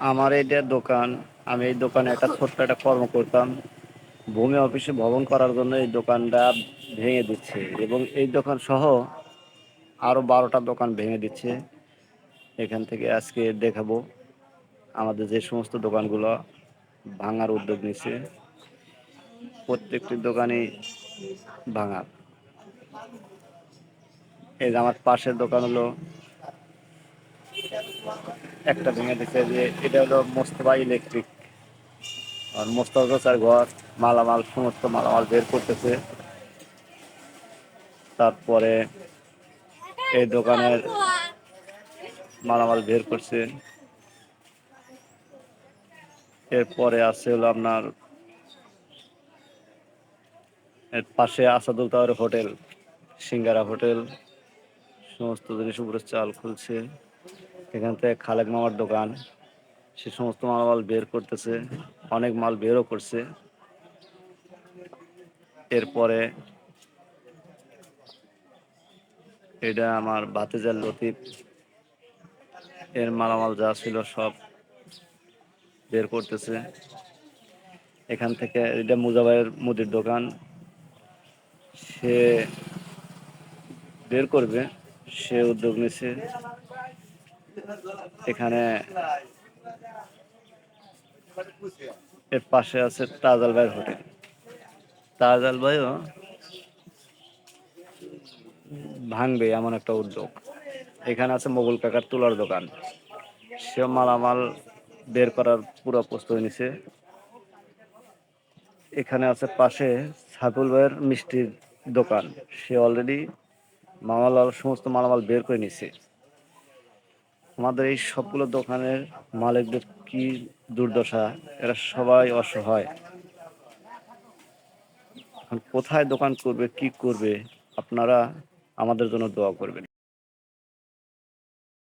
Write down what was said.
আমার এইটা দোকান, আমি এই দোকানে একটা ছোট্ট একটা কর্ম করতাম। ভূমি অফিসে ভবন করার জন্য এই দোকানটা ভেঙে দিচ্ছে এবং এই দোকান সহ আরও বারোটা দোকান ভেঙে দিচ্ছে। এখান থেকে আজকে দেখাবো আমাদের যে সমস্ত দোকানগুলো ভাঙার উদ্যোগ নিচ্ছে। প্রত্যেকটি দোকানই ভাঙার। এই যে আমার পাশের দোকান হলো একটা ভেঙে দিচ্ছে যে এটা হলো মোস্তফা ইলেকট্রিক। আর মোস্তফা চার ঘর, মালামাল, সমস্ত মালামাল বের করতেছে। তারপরে এই দোকানের মালামাল বের করছে। এরপরে আছে হলো আপনার এর পাশে আসাদুল তাওয়ার হোটেল, সিঙ্গারা হোটেল, সমস্ত জিনিস উপরে চাল খুলছে। এখান থেকে খালেক মামার দোকান। সে সমস্ত মালামাল বের করতেছে, অনেক মাল বেরও করছে। এরপরে এটা আমার ভাতিজার লতিফ। এর মালামাল যা ছিল সব বের করতেছে। এখান থেকে এটা মুজাবাইয়ের মুদির দোকান। সে বের করবে, সে উদ্যোগ নিছে। এখানে এর পাশে আছে তাজাল ভাইয়ের হোটেল। তাজাল ভাইও ভাঙবে এমন একটা উদ্যোগ। এখানে আছে মোগল কাকার তুলার দোকান। সে মালামাল বের করার পুরো প্রস্তুতি নিছে। এখানে আছে পাশে সাইফুল ভাইয়ের মিষ্টির দোকান। সে অলরেডি মালামাল, সমস্ত মালামাল বের করে নিছে। আমাদের এই সবগুলো দোকানের মালিকদের কি দুর্দশা? এরা সবাই অসহায়। এখন কোথায় দোকান করবে, কি করবে? আপনারা আমাদের জন্য দোয়া করবেন।